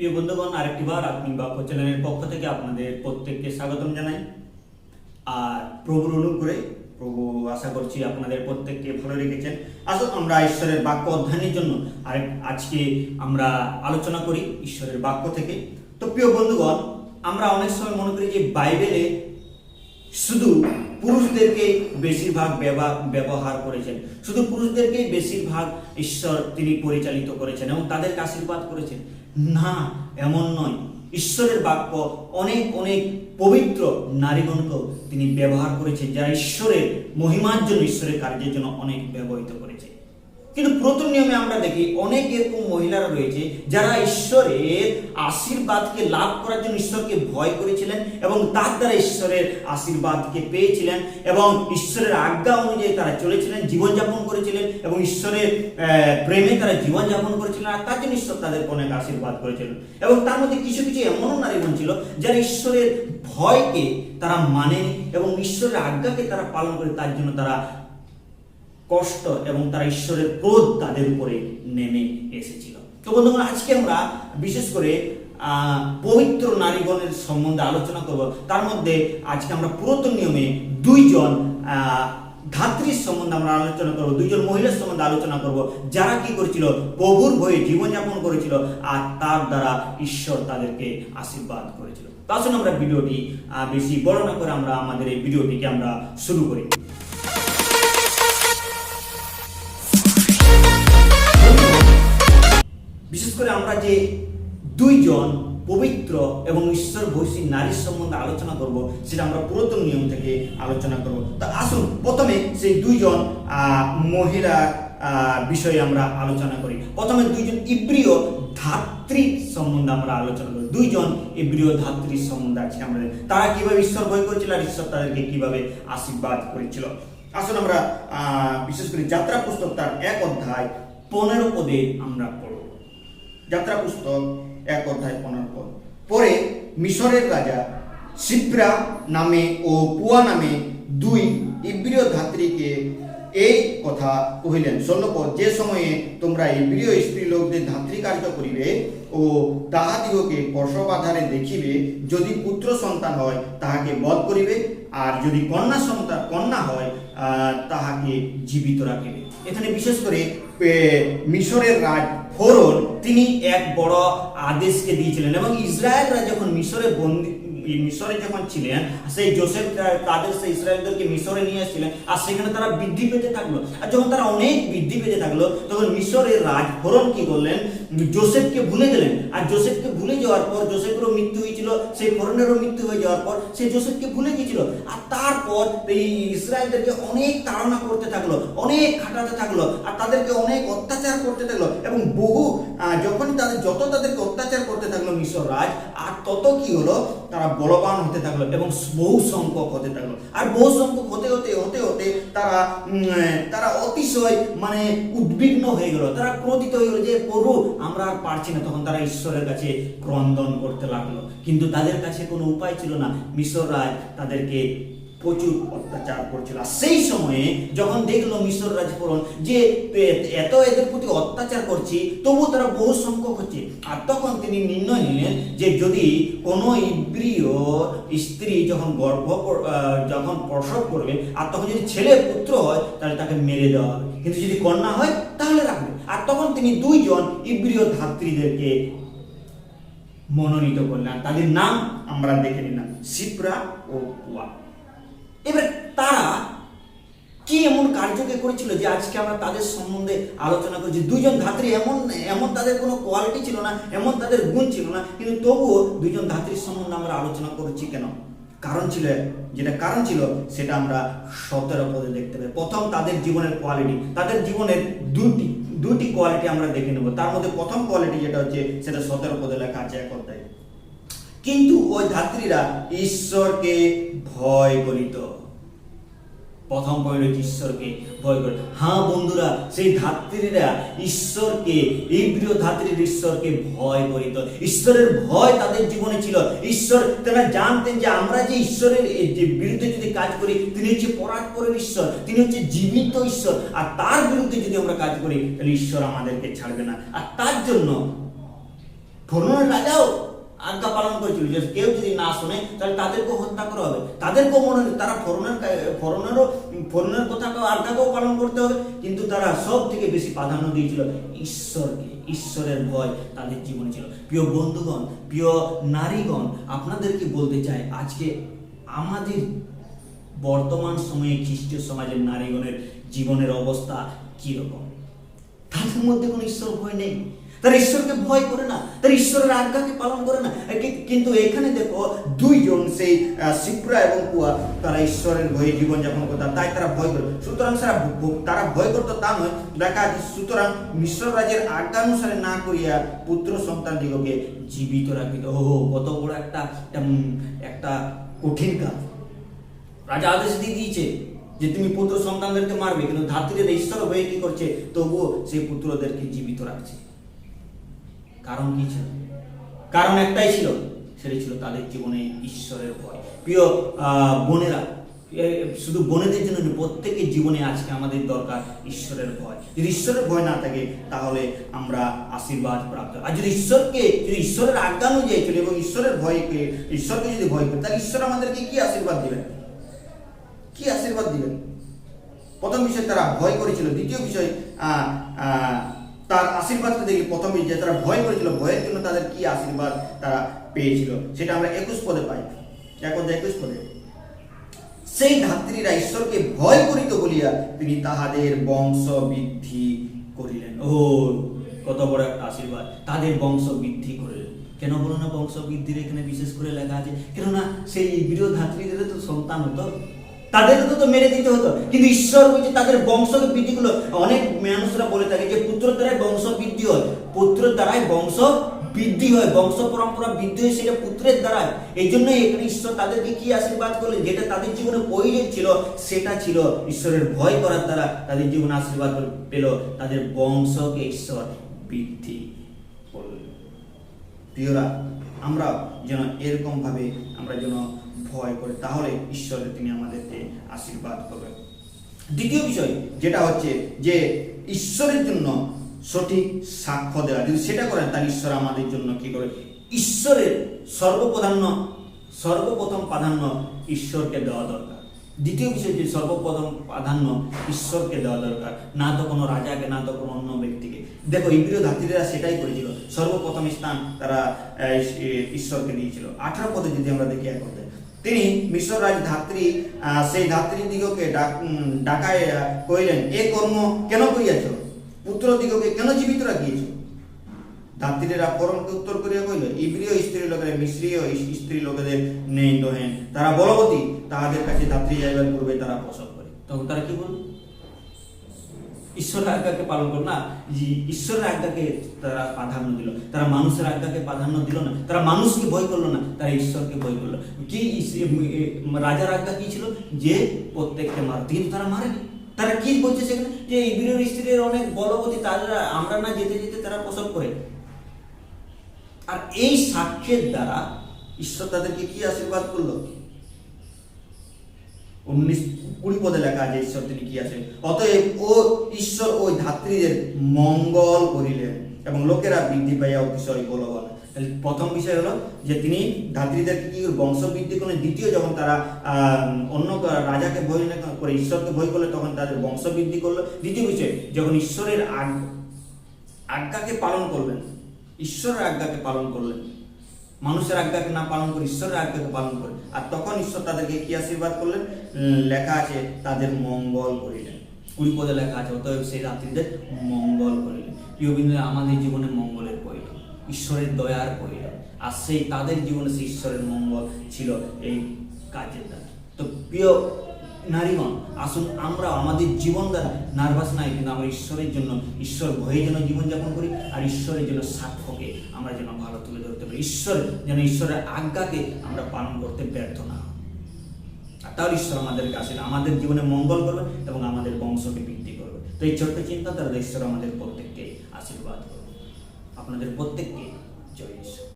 প্রিয় বন্ধুগণ, আরেকটি বার আপনি বাক্য চ্যানেলের পক্ষ থেকে আপনাদের প্রত্যেককে স্বাগতম জানাই। আর প্রভুর অনুগ্রহে, প্রভু আশা করছি আপনাদের প্রত্যেককে ভালো রেখেছেন। আসুন আমরা ঈশ্বরের বাক্য অধ্যয়নের জন্য আরেক, আজকে আমরা আলোচনা করি ঈশ্বরের বাক্য থেকে। তো প্রিয় বন্ধুগণ, আমরা অনেক সময় মনে করি যে বাইবেলে শুধু পুরুষদেরকে বেশিরভাগ ব্যবা- ব্যবহার করেছেন। শুধু পুরুষদেরকেই বেশিরভাগ ঈশ্বর তিনি পরিচালিত করেছেন এবং তাদেরকে আশীর্বাদ করেছেন। না, এমন নয়। ঈশ্বরের বাক্য অনেক অনেক পবিত্র নারীগণকেও তিনি ব্যবহার করেছে যারা ঈশ্বরের মহিমার জন্য, ঈশ্বরের কার্যের জন্য অনেক ব্যবহৃত করেছে কিন্তু প্রথম নিয়মে আমরা দেখি অনেক এরকম মহিলারা রয়েছে যারা ঈশ্বরের আশীর্বাদকে লাভ করার জন্য ঈশ্বরকে ভয় করেছিলেন এবং তার দ্বারা ঈশ্বরের আশীর্বাদকে পেয়েছিলেন এবং ঈশ্বরের আজ্ঞা অনুযায়ী তারা চলেছিলেন, জীবনযাপন করেছিলেন এবং ঈশ্বরের প্রেমে তারা জীবনযাপন করেছিলেন আর তার জন্য ঈশ্বর তাদের অনেক আশীর্বাদ করেছিলেন। এবং তার মধ্যে কিছু কিছু এমনও নারীগণ ছিল যারা ঈশ্বরের ভয়কে তারা মানেনি এবং ঈশ্বরের আজ্ঞাকে তারা পালন করে তার জন্য তারা কষ্ট এবং তারা ঈশ্বরের ক্রোধ তাদের উপরে নেমে এসেছিল। তো বন্ধুগণ, আজকে আমরা বিশেষ করে পবিত্র নারীগণের সম্বন্ধে আলোচনা করব। তার মধ্যে আজকে আমরা পুরাতন নিয়মে দুইজন ধাত্রীর সম্বন্ধে আমরা আলোচনা করব, দুইজন মহিলার সম্বন্ধে আলোচনা করব। যারা কি করেছিল? প্রভুর ভয়ে জীবনযাপন করেছিল আর তার দ্বারা ঈশ্বর তাদেরকে আশীর্বাদ করেছিল। তো আসুন আমরা ভিডিওটি বেশি বড় না করে আমরা আমাদের এই ভিডিওটিকে আমরা শুরু করি। বিশেষ করে আমরা যে দুইজন পবিত্র এবং ঈশ্বর ভৈষী নারীর সম্বন্ধে আলোচনা করব, সেটা আমরা পুরাতন নিয়ম থেকে আলোচনা করব। তা আসুন, প্রথমে সেই দুইজন মহিলা বিষয়ে আমরা আলোচনা করি। প্রথমে দুইজন ইব্রিয় ধাত্রী সম্বন্ধে আমরা আলোচনা করি। দুইজন ইব্রিয় ধাত্রীর সম্বন্ধে আজকে আমাদের তারা কীভাবে ঈশ্বর ভয় করেছিল আর ঈশ্বর তাদেরকে কীভাবে আশীর্বাদ করেছিল? আসুন আমরা বিশেষ করে যাত্রা পুস্তক তার এক অধ্যায় পনেরো পদে আমরা যাত্রা পুস্তক এক অধ্যায় পনেরো পরে মিশরের রাজা সিপ্রা নামে ও পুয়া নামে দুই ইব্রিয় ধাত্রীকে এই কথা কহিলেন ষোলপদ যে সময়ে তোমরা ইব্রিয় স্ত্রী লোকদের ধাত্রী কার্য করিবে ও তাহাদিগকে প্রসবাধারে দেখিবে, যদি পুত্র সন্তান হয়, তাহাকে বধ করিবে, আর যদি কন্যা সন্তান, কন্যা হয় তাহাকে জীবিত রাখিবে। এখানে বিশেষ করে মিশরের রাজ ফোরন তিনি এক বড় আদেশকে দিয়েছিলেন এবং ইসরায়েলরা যখন মিশরে বন্দি মিশরে যখন ছিলেন সেই জোসেফ তাদের সেই ইসরায়েলদেরকে মিশরে নিয়ে এসেছিলেন আর সেখানে তারা বৃদ্ধি পেতে থাকল। আর যখন তারা অনেক বৃদ্ধি পেতে থাকল তখন মিশরের রাজ ফোরন কি করলেন? জোসেফকে ভুলে গেলেন। আর জোসেফকে ভুলে যাওয়ার পর জোসেফেরও মৃত্যু হয়েছিল সেই ফোরনেরও মৃত্যু হয়ে যাওয়ার পর সেই জোসেফকে ভুলে গিয়েছিল। আর তারপর এই ইসরায়েলদেরকে অনেক তাড়না করতে থাকল অনেক খাটাতে থাকল আর তাদেরকে অনেক অত্যাচার করতে থাকল এবং বহু আহ, যখনই তাদের যত তাদেরকে অত্যাচার করতে থাকল মিশর রাজ আর তত কি হলো? তারা বলবান হতে থাকল এবং বহু সংখ্যক হতে থাকল। আর বহু সংখ্যক হতে হতে হতে হতে তারা তারা অতিশয় মানে উদ্বিগ্ন হয়ে গেল। তারা ক্রোধিত হয়ে গেল যে, প্রভু, আমরা আর পারছি না। তখন তারা ঈশ্বরের কাছে ক্রন্দন করতে লাগল। কিন্তু তাদের কাছে কোনো উপায় ছিল না। মিশর রায় তাদেরকে প্রচুর অত্যাচার করছিল। আর সেই সময়ে যখন দেখল মিশর রাজপুরন যে এত এদের প্রতি অত্যাচার করছি তবু তারা বহু সংখ্যক হচ্ছে। আর তখন তিনি নির্ণয় নিলেন যে যদি কোনো ইব্রিয় স্ত্রী যখন গর্ভ যখন প্রসব করবে, আর তখন যদি ছেলে পুত্র হয়, তাহলে তাকে মেরে দেওয়া হবে। কিন্তু যদি কন্যা হয়, তাহলে রাখবে। আর তখন তিনি দুইজন ইব্রিয় ধাত্রীদেরকে মনোনীত করলেন। তাদের নাম আমরা দেখে নিলাম, সিপ্রা ও পুয়া। এবার তারা কি এমন কার্যকে করেছিল যে আজকে আমরা তাদের সম্বন্ধে আলোচনা করছি? দুইজন ধাত্রী এমন এমন তাদের কোনো কোয়ালিটি ছিল না, এমন তাদের গুণ ছিল না, কিন্তু তবুও দুইজন ধাত্রীর সম্বন্ধে আমরা আলোচনা করছি কেন? কারণ ছিল যেটা কারণ ছিল সেটা আমরা সতেরো পদে দেখতে পাই। প্রথম তাদের জীবনের কোয়ালিটি তাদের জীবনের দুটি দুটি কোয়ালিটি আমরা দেখে নেব। তার মধ্যে প্রথম কোয়ালিটি যেটা হচ্ছে, সেটা সতেরো পদে লেখা আছে এক অধ্যায়। কিন্তু ওই ধাত্রীরা ঈশ্বরকে ভয় করিত। প্রথম পয়েন্ট হচ্ছে ঈশ্বরকে ভয় করে হ্যাঁ বন্ধুরা, সেই ধাত্রীরা ঈশ্বরকে এই প্রিয় ধাত্রীর ঈশ্বরকে ভয় করিত। ঈশ্বরের ভয় তাদের জীবনে ছিল। ঈশ্বর, তারা জানতেন যে আমরা যে ঈশ্বরের যে বিরুদ্ধে যদি কাজ করি, তিনি হচ্ছে পরাৎপরের ঈশ্বর, তিনি হচ্ছে জীবিত ঈশ্বর। আর তার বিরুদ্ধে যদি আমরা কাজ করি, তাহলে ঈশ্বর আমাদেরকে ছাড়বে না। আর তার জন্য ফরনের রাজাও হয়েছিল যে কেউ যদি না শোনে, তাহলে তাদেরকেও হত্যা করা হবে। তাদেরকেও মনে তারা ফরনের ফরনেরও ফরনের কথা আজ্ঞাকেও পালন করতে হবে। কিন্তু তারা সব থেকে বেশি প্রাধান্য দিয়েছিল, ঈশ্বরকে। ঈশ্বরের ভয় তাদের জীবনে ছিল। প্রিয় বন্ধুগণ, প্রিয় নারীগণ আপনাদেরকে বলতে চাই? আজকে আমাদের বর্তমান সময়ে খ্রিস্টীয় সমাজের নারীগণের জীবনের অবস্থা কীরকম? তাদের মধ্যে কোনো ঈশ্বর ভয় নেই? তারা ঈশ্বরকে ভয় করে না, তারা ঈশ্বরের আজ্ঞাকে পালন করে না। কিন্তু এখানে দেখো, দুইজন সেই সিপ্রা এবং কুয়া, তারা ঈশ্বরের ভয়ে জীবনযাপন করত তাই তারা ভয় করে। সুতরাং তারা তারা ভয় করতো তা নয়, দেখা সুতরাং মিশ্র রাজের আজ্ঞানুসারে না করিয়া পুত্র সন্তান দিগকে জীবিত রাখিত। ও কত বড় একটা একটা কঠিন কাজ। রাজা আদেশ দিয়ে দিয়েছে যে তুমি পুত্র সন্তানদেরকে মারবে, কিন্তু ধাত্রীরা ঈশ্বর হয়ে কি করছে? তবুও সেই পুত্রদেরকে জীবিত রাখছে। কারণ কি ছিল? কারণ একটাই ছিল সেটা ছিল তাদের জীবনে ঈশ্বরের ভয়। প্রিয় বোনেরা শুধু বোনেদের জন্য নয়, প্রত্যেকের জীবনে আজকে আমাদের দরকার ঈশ্বরের ভয়। যদি ঈশ্বরের ভয় না থাকে তাহলে আমরা আশীর্বাদ প্রাপ্ত আর যদি ঈশ্বরকে যদি ঈশ্বরের আজ্ঞা অনুযায়ী চলি এবং ঈশ্বরের ভয়কে ঈশ্বরকে যদি ভয় করি তাহলে ঈশ্বর আমাদেরকে কি আশীর্বাদ দিবেন? কি আশীর্বাদ দিবেন? প্রথম বিষয় তারা ভয় করেছিল। দ্বিতীয় বিষয় তার আশীর্বাদটা দেখি প্রথম যে তারা ভয় করেছিল, ভয়ের জন্য তাদের কি আশীর্বাদ তারা পেয়েছিল, সেটা আমরা একুশ পদে পাই। এক একুশ পদে। সেই ধাত্রীরা ঈশ্বরকে ভয় করিত বলিয়া তিনি তাহাদের বংশ বৃদ্ধি করিলেন। ও কত বড় একটা আশীর্বাদ। তাদের বংশ বৃদ্ধি করিলেন। কেন বলো না বংশ বৃদ্ধির এখানে বিশেষ করে লেখা আছে? কেননা সেই বিরোধ ধাত্রীদের তো সন্তান হতো। তাদেরকে তো মেরে দিতে হতো। কিন্তু ঈশ্বর বলছে, তাদের বংশ বৃদ্ধি গুলো অনেক মানুষরা বলে থাকে যে, পুত্র দ্বারাই বংশ বৃদ্ধি হয়। পুত্র দ্বারাই বংশ বৃদ্ধি হয়। বংশ পরম্পরা বৃদ্ধি হয় সেটা পুত্রের দ্বারা এই জন্যই এখানে ঈশ্বর তাদেরকে কি আশীর্বাদ করলেন? যেটা তাদের জীবনে প্রয়োজন ছিল, সেটা ছিল ঈশ্বরের ভয় করার দ্বারা তাদের জীবনে আশীর্বাদ পেল। তাদের বংশকে ঈশ্বর বৃদ্ধি করলেন। প্রিয়রা, আমরা যেন এরকম ভাবে আমরা যেন ভয় করি, তাহলে ঈশ্বরের তিনি আমাদেরকে আশীর্বাদ করবেন। দ্বিতীয় বিষয় যেটা হচ্ছে যে ঈশ্বরের জন্য সঠিক সাক্ষ্য দেওয়া, যদি সেটা করেন, তাহলে ঈশ্বর আমাদের জন্য কি করে? ঈশ্বরের সর্বপ্রধান্য, সর্বপ্রথম প্রাধান্য ঈশ্বরকে দেওয়া দরকার। দ্বিতীয় বিষয় যে সর্বপ্রথম প্রাধান্য ঈশ্বরকে দেওয়া দরকার। না তো কোনো রাজাকে, না তো কোনো অন্য ব্যক্তিকে। দেখো, ইব্রিয় ধাত্রীরা সেটাই করেছিল। সর্বপ্রথম স্থান তারা ঈশ্বরকে দিয়েছিল। আঠারো পদে যদি আমরা দেখি এক। তিনি মিশ্ররাজ ধাত্রী সেই ধাত্রী দিগকে ডাক ডাকায় কইলেন, এ কর্ম কেন করিয়াছ? পুত্র দিগকে কেন জীবিত রাখিয়েছ? ধাত্রীরা পরমকে উত্তর করিয়া কইল ইব্রিয় স্ত্রী লোকেরা মিশ্রীয় স্ত্রী লোকেদের নেই দহেন। তারা বলবতী, তাহাদের কাছে ধাত্রী যাইবার পূর্বে তারা প্রসব করে। তখন তারা কি বলল? ঈশ্বরের আজ্ঞাকে পালন করো। না যে ঈশ্বরের আজ্ঞাকে তারা প্রাধান্য দিল, তারা মানুষের আজ্ঞাকে প্রাধান্য দিল না, তারা মানুষকে ভয় করল না, তারা ঈশ্বরকে ভয় করল। কি রাজার আজ্ঞা কি ছিল? যে প্রত্যেককে মার কিন্তু তারা মারেনি। তারা কি বলছে সেখানে? যে ইব্রিয় স্ত্রীর অনেক বলবতী তারা আমরা না যেতে যেতে তারা প্রসব করে। আর এই সাক্ষ্যের দ্বারা ঈশ্বর তাদেরকে কি আশীর্বাদ করল? উনিশ কুড়ি পদে লেখা আছে, ঈশ্বর তিনি কি আছে অতএব ও ঈশ্বর ওই ধাত্রীদের মঙ্গল করিলেন এবং লোকেরা বৃদ্ধি পাইয়া অতিশয় বলবান। প্রথম বিষয় হলো যে তিনি ধাত্রীদের কি বংশ বৃদ্ধি করলেন? দ্বিতীয়, যখন তারা অন্য রাজাকে ভয় করে ঈশ্বরকে ভয় করলে তখন তাদের বংশ বৃদ্ধি করল। দ্বিতীয় বিষয়, যখন ঈশ্বরের আজ্ঞাকে পালন করলেন, ঈশ্বরের আজ্ঞাকে পালন করলেন মানুষের আজ্ঞাকে না পালন করে, ঈশ্বরের আজ্ঞাকে পালন করে। আর তখন ঈশ্বর তাদেরকে কি আশীর্বাদ করলেন? লেখা আছে, তাদের মঙ্গল করিলেন। কুড়ি পদে লেখা আছে, অতএব সেই রাত্রিদের মঙ্গল করিলেন। প্রিয় বিন্দু আমাদের জীবনে মঙ্গলের প্রয়োজন ঈশ্বরের দয়ার প্রয়োজন আর সেই তাদের জীবনে সেই ঈশ্বরের মঙ্গল ছিল এই কাজের দ্বারা। তো প্রিয় নারীগণ, আসুন আমরা আমাদের জীবন দ্বারা নার্ভাস নাই, কিন্তু আমরা ঈশ্বরের জন্য, ঈশ্বর ভয়ে যেন জীবনযাপন করি, আর ঈশ্বরের জন্য সাক্ষ্যকে আমরা যেন ভালো তুলে ধরতে পারি। ঈশ্বর যেন ঈশ্বরের আজ্ঞাকে আমরা পালন করতে ব্যর্থ না। আর তাহলে ঈশ্বর আমাদেরকে আসেন, আমাদের জীবনে মঙ্গল করবে এবং আমাদের বংশকে বৃদ্ধি করবে। তো এই ছোট্ট চিন্তা দ্বারা ঈশ্বর আমাদের প্রত্যেককে আশীর্বাদ করবে আপনাদের প্রত্যেককে জয় ঈশ্বর।